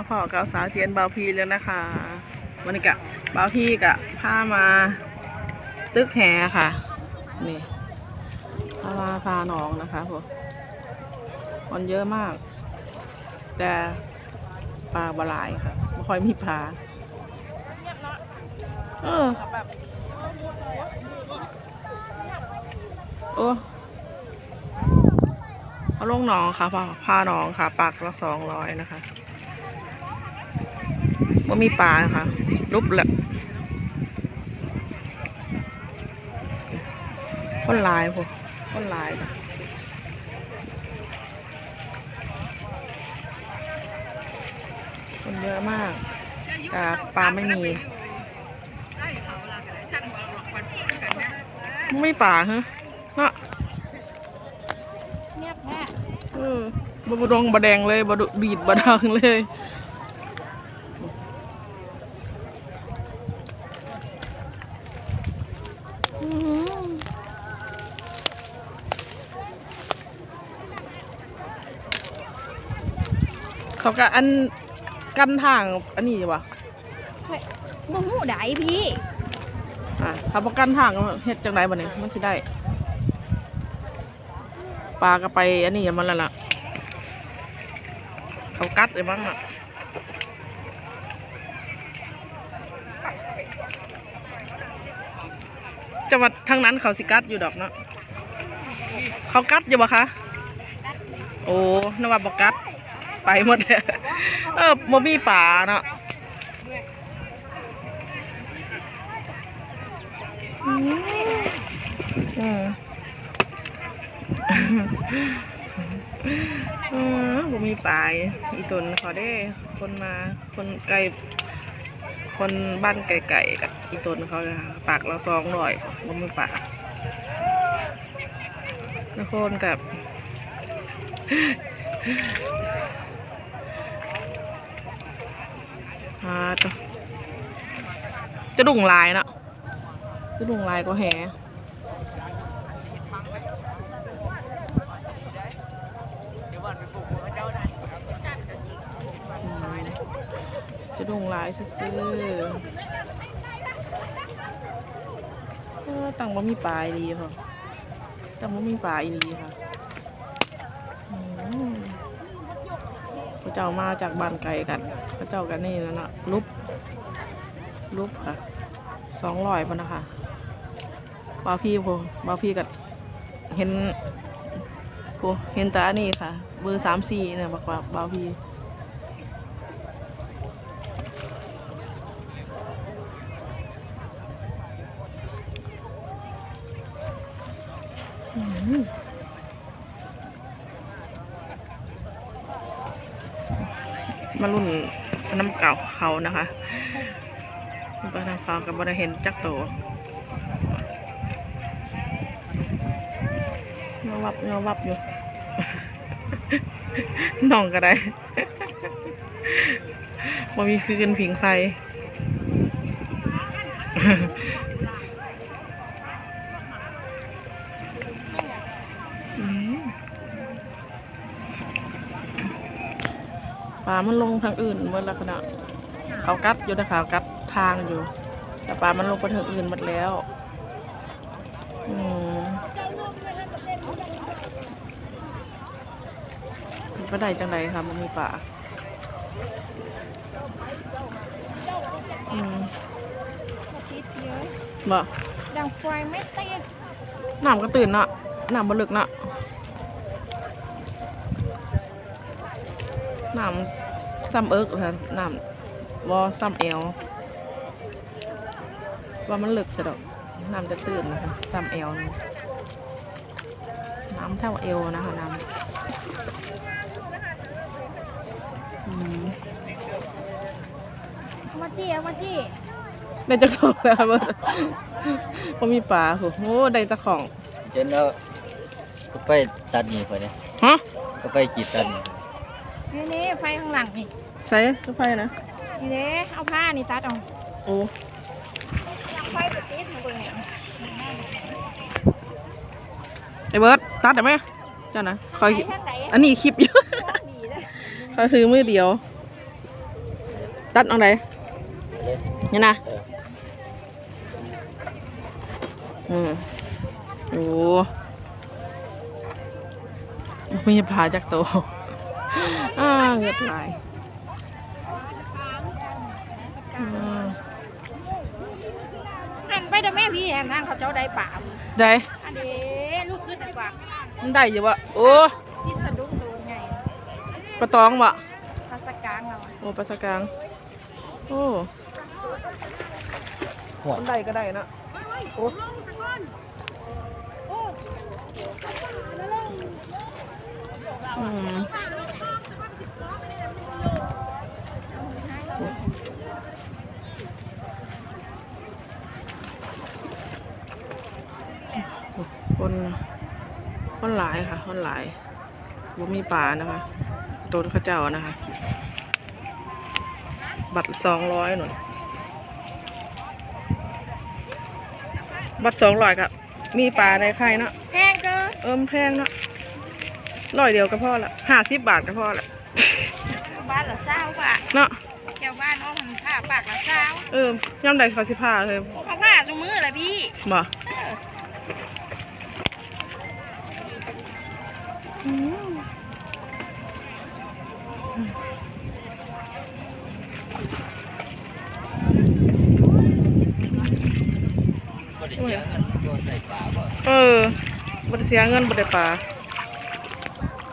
มาพอกับสาวเจียนเบาพีแล้วนะคะวันนี้กะเบาพีกะพามาตึกแหค่ะ นี่พามาพาน้องนะคะพวกคนเยอะมาก แต่ปลาบลายค่ะไม่ค่อยมีปลาเออโอ้เอาลงหนองค่ะพาพาหนองค่ะ ปากละสองร้อยนะคะ ว่ามีปลาค่ะรูปแหละคนหลายพวกคนหลายจ้ะคนเยอะมากแต่ปลาไม่มี ไม่ป่าฮะเนาะเงียบแท้เออบะบดงบะแดงเลยบะดุดีดบะดังเลย เขาก็อันกันทางอันนี้วะบ่หูไดพี่อะถ้าประกันทางเฮ็ดจังไดบัดนี้มันสิได้ปลาก็ไปอันนี้อย่ามันแล้วล่ะเขากัดเลยบ้างอะจังหวัดทางนั้นเขาสิกัดอยู่ดอกเนาะเขากัดอยู่ปะคะโอ้นว่าบกัด ไปหมดเลยเออโมมีป่าเนาะอืมเออบ่มีปลายอีตนขอได้คนมาคนไกลคนบ้านไก่ๆกับอีตนเขาเลยค่ะปากเราซองหน่อยบ่มีปลาแล้วคนกับ อ่าจะจะดุ่งลายเนาะจะดุงลายก็แหอืมจะดุงลายซื่อตั้งบ่มีปลายดีค่ะตั้งบ่มีปลายดีค่ะอืม เจ้ามาจากบ้านไกลกันพระเจ้ากันนี่นั่นน่ะลุบลุบค่ะสองร้อยพอนะคะบาวพี่โพบาวพี่กับเห็นโพเห็นตาอันนี้ค่ะ เบอร์สามสี่เนี่ยบอกว่าบาวพี่อื้อหือ มารุ่นน้ำเก่าเขานะคะไปทางฟาร์มกับบริเห็นจักโตเงาวับเงาวับอยู่น้องก็ได้บ่มีคือกันผิงไฟ อืมปลา มันลงทางอื่นเมื่อลักษณะเขากัดอยู่นะเขากัดทางอยู่ แต่ปลามันลงไปทางอื่นหมดแล้ว อืมมันก็ได้จังไรค่ะมันมีปลาอืมบ่ดังไฟไม่ติดน้ำก็ตื่นเนาะน้ำบลึกเนาะน้ำ ซ้ำเอิกค่ะน้ำวอซ้ำเอวว่ามันลึกสะดอกน้ำจะตื่นนะคะซ้ำเอวนี่น้ำเท่าเอวนะคะน้ำอืมเอามาจี้เอามาจี้ได้เจะของแล้วเบ่พอมีปลาโหโอ้ได้เจะของ เจนแล้วก็ไปตัดนี่ไปเนี่ยฮะก็ไปขีดตัดนี่ นี่นี่ไฟข้างหลังนี่ใส่กาไฟนะนี่เด้เอาผ้านี่ตัดเอาโอ้ไฟไปติดมาเบิ่งเนี่ยไอเบิร์ดตัดได้ไหมเจ้านะคอยไฟทางไหนอันนี้คลิปอยู่ดีเลยคอยถือมือเดียว ตัดเอาไหนเลยนี่นะเอออืมโอ้มีผาจากโตว อ่าเงือดไหลายอืมหันไปเด้อแม่พี่หันนั่งเขาเจ้าได้ป่าได้อันเด้ลูกขึ้นดีกว่ามันได้อยู่วะโอ้ทิศสะดุ้งโดนไงปลาตองวะภาษากลางเราอะโอ้ปลาสกลางโอ้หัวมันได้ก็ได้นะโอ้อืมคนคน หลายค่ะคนหลายบ่มีป่านะคะ ต้นเข้าเจ้านะคะ บัตรสองร้อยหน่อยบัตรสองร้อยกับมีปลาในไข่เนาะแพงเกินเอิมแพงเนาะร้อยเดียวก็พอละห้าสิบบาทก็พอละบ้านละเศร้าบาทเนาะแถวบ้านน้องมันผ้าปากละเศร้าเออย่ำใดเขาสิพาเลยเขาผ้าจุมือเลยพี่บ่ เอออืมบ่ได้เสียเงินโยนใส่ปลาบ่เออบัตรเสียเงินบัตรปลา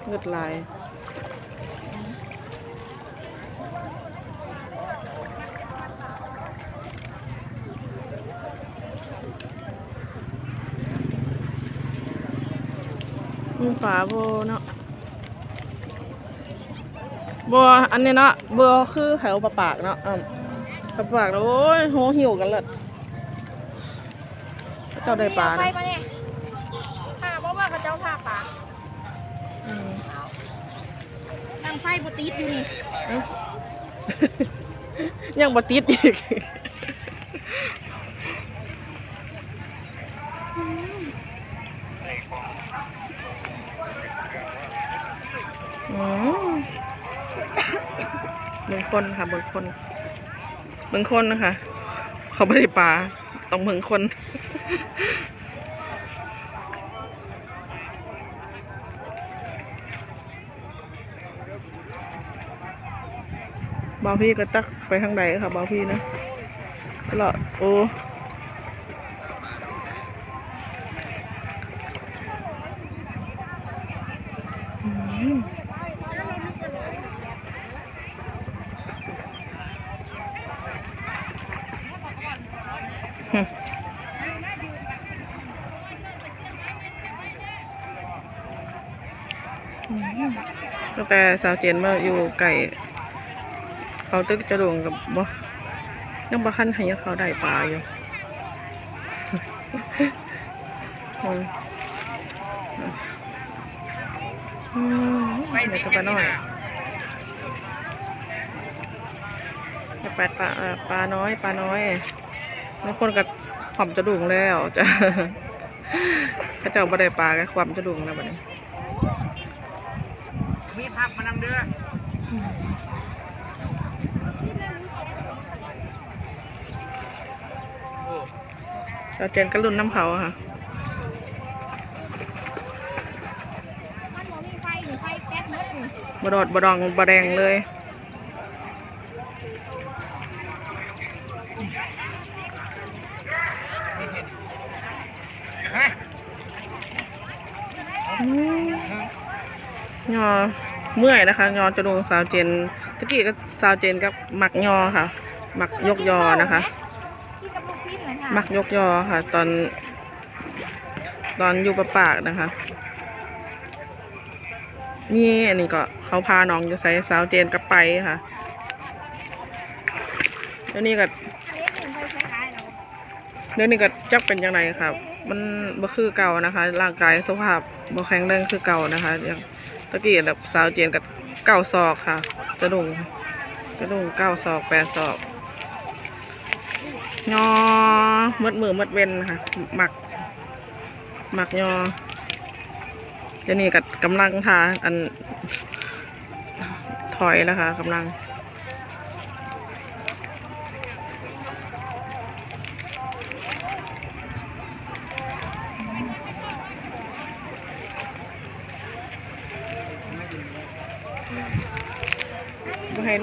เงิดลาย มีปลาโบเนาะบัวอันนี้เนาะบัวคือแถวปลาปากเนาะอ่าปลาปากแล้วโอ้ยโหหิวกันเลยเจ้าได้ปลาไฟเนาะมาเนี่ยผ้าเพราะว่าเขาเจ้าผ้าปากอืมตั้งไฟบติดอยู่นี่เอ้ายังบ่ติดอีก อืมเบิ่งคนค่ะเบิ่งคนเบิ่งคนนะคะ เขาไม่ได้ปลาต้องเบิ่งคนบาวพี่ก็ตักไปทางใดค่ะบาวพี่นะตลอดโอ้ ตั้งแต่สาวเจนมาอยู่ไก่เขาตึกจะด่งกับบ่ยังบ่คันให้เขาได้ปลาอยู่อืมอืมเดี๋ยวก็ปลาน้อยจะปลาปลาปลาน้อยปลาน้อยบางคนก็ความจะดุงแล้วจะเขาเจ้าบ่ได้ปลาก็ความจะดุงแล้วบัดนี้ มีผักมานำเด้อสาวเจนก็รุ่นน้ำเขาอะค่ะมันบอกมีไฟหรือไฟแก๊สหมดนี่บดอดบดองบแดงเลยอืมยอ เมื่อยนะคะ ยอจะลงสาวเจนตะกี้ก็สาวเจนกับหมักยอค่ะ หมักยกยอนะคะพี่กับลูกชิ้นเลยค่ะหมักยกยอค่ะ ตอน ตอนอยู่ประปากนะคะ นี่อันนี้ก็เขาพาน้องอยู่ใส่สาวเจนกับไปค่ะเดี๋ยวนี้ก็อันนี้เป็นไฟคล้ายๆเราเดี๋ยวนี้ก็จักเป็นยังไงครับ มันบ่คือเก่านะคะ ร่างกายสภาพบ่แข็งแรงคือเก่านะคะอย่าง ตะกี้แบบสาวเจนกับเก้าศอกค่ะ จะดุงจะดุงเก้าศอกแปดศอกยอมัดมือมัดเว้นค่ะหมักหมักยอเดี๋ยวนี้ก็กำลังทาอันถอยแล้วค่ะกำลัง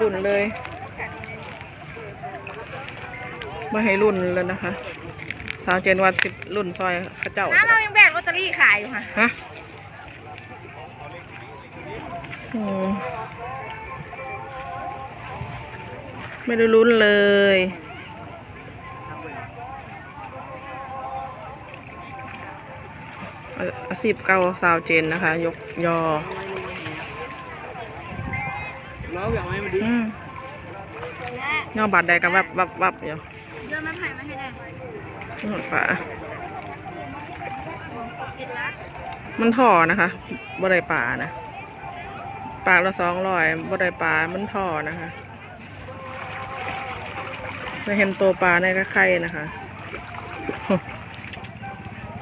รุ่นเลยมาให้รุ่นเลยนะคะ สาวเจนวัดสิบรุ่นซอยเข้าเจ้าน้าเรายังแบกลอตเตอรี่ขายอยู่ค่ะฮะอืมไม่ได้ลุ้นเลยอาอาชีพเก่าสาวเจนนะคะ ยกยอแล้วอย่างไรมันดีอืมยอบัตรใดก็วับวับวับอยู่เดินมาถ่ายมาให้ได้หนฝามันถ่อนะคะบ่ได้ปลานะปากละสองร้อยบ่ได้ปลา มันถ่อนะคะไม่เห็นตัวปลาในกระไข่นะคะ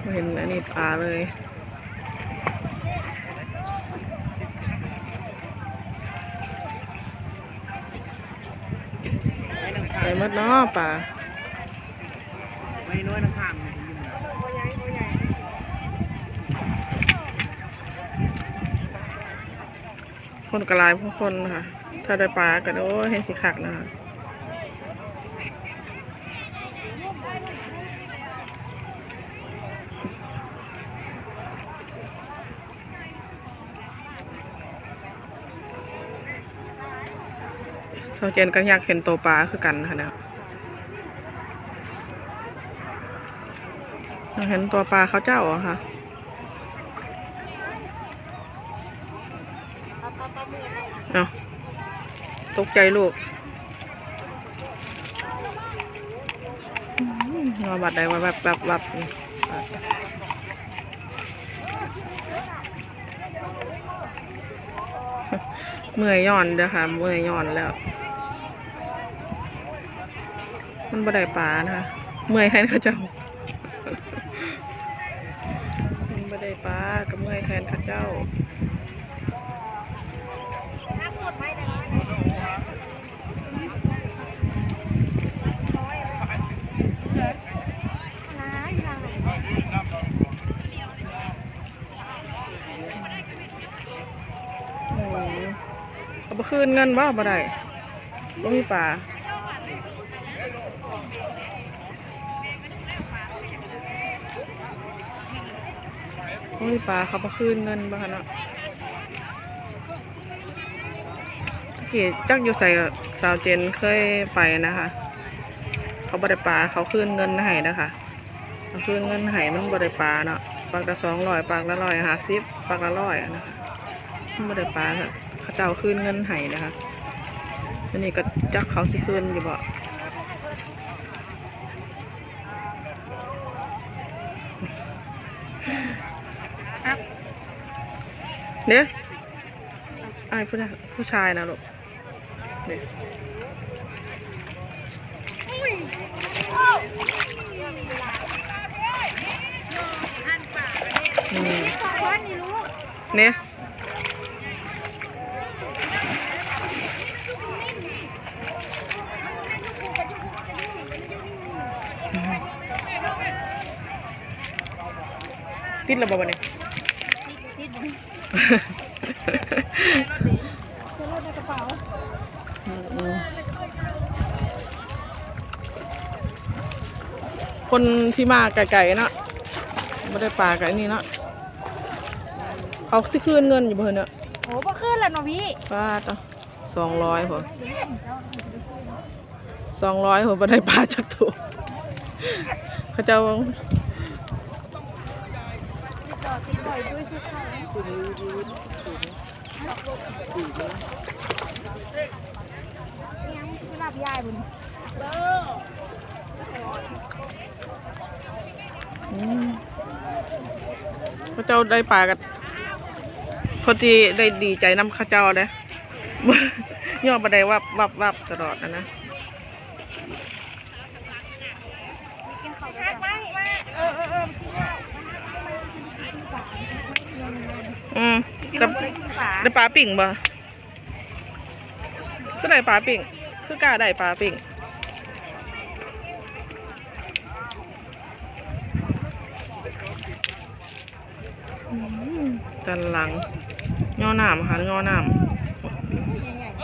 ไม่เห็นอันนี้ปลาเลย หมดเนาะปลาไม่น้อยนะข้ามคนกระลายพวกคนค่ะ ถ้าได้ปลากันโอ้ยให้สิขักนะคะ เซาเจนกันอยากเห็นตัวปลาคือกันนะคะเนี่ยอยากเห็นตัวปลาเขาเจ้าอะค่ะเอาตกใจลูกอืมงอบัดใดว่าแบบแบบแบบเมื่อยย่อนเด้อค่ะ เมื่อยย่อนแล้ว มันบ่ได้ปลานะคะเมื่อยแทนเขาเจ้ามันบ่ได้ปลาก็เมื่อยแทนเขาเจ้าเจ้าอาไหนอืมเอาไปคืนเงินบ่บ่ได้บ่มีปลา บ่มีปลาเขาไปคืนเงินบ่คะเนาะตะกี้จักอยู่ใส่สาวเจนเคยไปนะคะ เขาบ่ได้ปลาเขาคืนเงินให้นะคะเขาคืนเงินให้มันบ่ได้ปลาเนาะปากละสองร้อยปากละร้อยห้าสิบปากละร้อยอะนะคะไม่ได้ปลาค่ะเขาเจ้าคืนเงินให้นะคะอันนี้ก็จักเขาสิคืนอยู่บ่ เนี่ยไอ้ผู้ชายผู้ชายนะลูกเนี่ยอืมสองคนนี่รู้เนี่ยติดระบบเนี่ย คนที่มาไกลๆเนาะไม่ได้ปลาไก่นี่เนาะเขาสิคืนเงินอยู่เพิ่นเนาะโอ้บ่ขึ้นแล้วเนาะพี่ป้าต่อสองร้อยพอสองร้อยผมไม่ได้ปลาจากตัวเขาเจ้าจอดติดบ่อยด้วยสิค่ะ ยังไม่รับยายบุญอืมเขาเจ้าได้ปลากันเขาจีได้ดีใจน้ำข้าเจ้าเด้ย่อบันไดวับวับวับตลอดนะนะ กินข้าวกันมามาเออเออเออกินข้าว อืมกินแต่น้ำเลยกินปลาได้ปลาปิ่งบ่คือได้ปลาปิ่ง คือกล้าได้ปลาปิ่งอืมดันหลังย่อหนามค่ะย่อหนาม ใหญ่ อ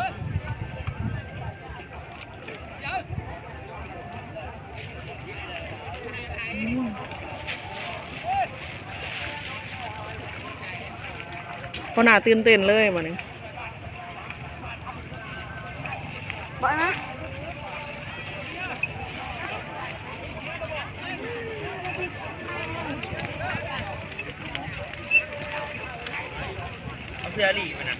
หน้าตื่นเต้นเลยมาเนี่ย บอยนะ เอาเสื้อหลีมานะ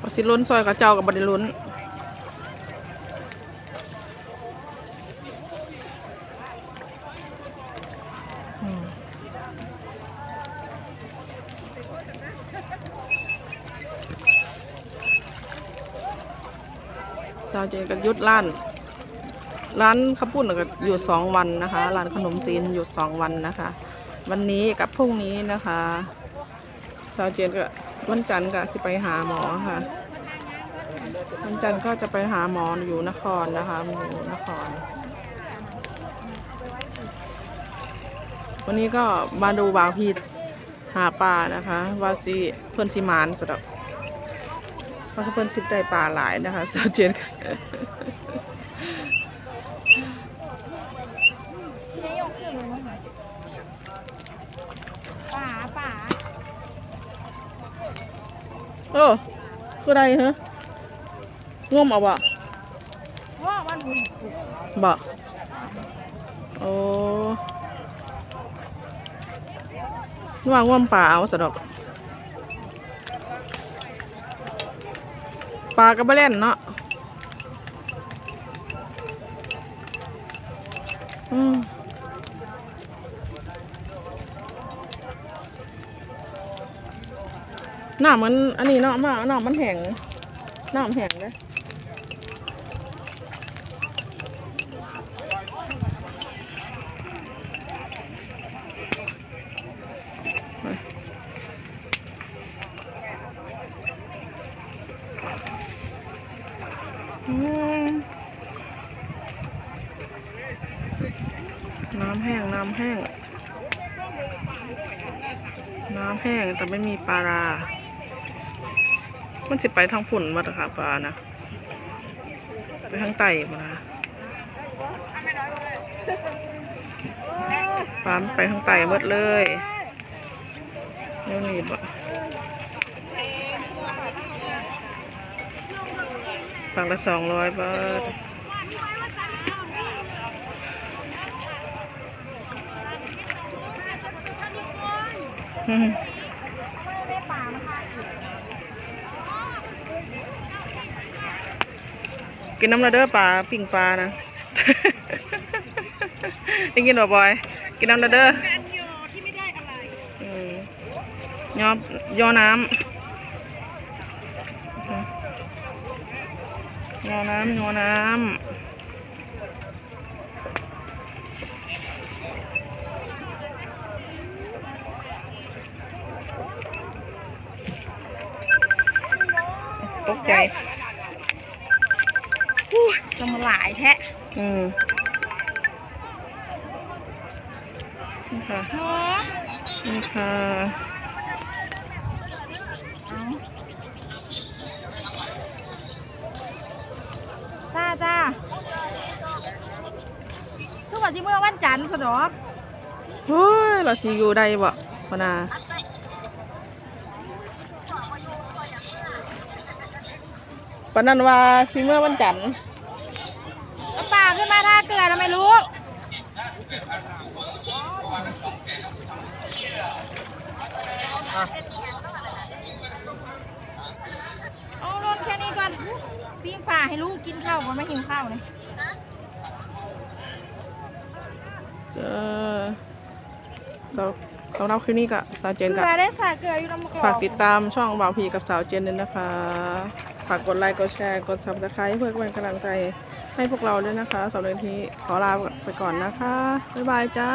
พอ สิลุ้นซอยกับเจ้ากับบดิลุ้นสาวเจนกับยุดร้าน ร้านข้าวปุ้นก็อยู่สองวันนะคะ ร้านขนมจีนอยู่สองวันนะคะ วันนี้กับพรุ่งนี้นะคะสาวเจนก็วันจันทร์ก็สิไปหาหมอค่ะ วันจันทร์ก็จะไปหาหมออยู่นครนะคะอยู่นคร วันนี้ก็มาดูบาวพีดหาปลานะคะ ว่าสิเพื่อนสิหมานสะดอกว่าเพื่อนสิได้ปลาหลายนะคะสาวเจนก็นี่ยกขึ้นเลยนะคะป่าป่าโอ้คืออะไรฮะ ง่มเอาบ่บ่โอ้นึกว่าง่มปลาเอาสะดอกปลากระเบเล่นเนาะอืมหน้ำมันอันนี้เนาะมาหน้ำมันแห้งหน้ำแห้งเลยอืมน้ำแห้ง น้ำแห้ง น้ ไม่มีปลารามันสิไปทางผุ่นมาตะค่ะปลานะ ไปทางไต่มานะปลาไปทางไต่หมดเลยเดี๋ยวนี้บ่ฝั่งละสองร้อยบาทอืม ได้ป่ามาค่ะอีก กินน้ำละเด้อปลาปิ่งปลานะได้กินบ่บอย กินน้ำละเด้อการยอที่ไม่ได้อะไรยอยอน้ำยอน้ำยอน้ำตกใจอู้ สมหลายแท้อืมนี่ค่ะเนาะนี่ค่ะจ้าจ้าทุกวันสิเมื่อวันจันทร์สะดอกเฮ้ยเราสิอยู่ได้บ่พนาปานนันว่าสิเมื่อวันจันทร์ เอาป่าขึ้นมาท่าเกลือทำไมรู้เอาลดแค่นี้ก่อนปิ้งป่าให้ลูกกินข้าวก่อนไม่หิวข้าวเลยเจอสาวสำหรับคืนนี้ก็สาวเจนเกกัลือได้สาเกลืออยู่น้ำกรอกฝากติดตามช่องบ่าวพีกับสาวเจนด้วยนะคะ ฝากกดไลค์กดแชร์กดซับสไครต์เพื่อเป็นกำลังใจ ให้พวกเราด้วยนะคะสำหรับวันนี้ขอลาไปก่อนนะคะ บ๊ายบายจ้า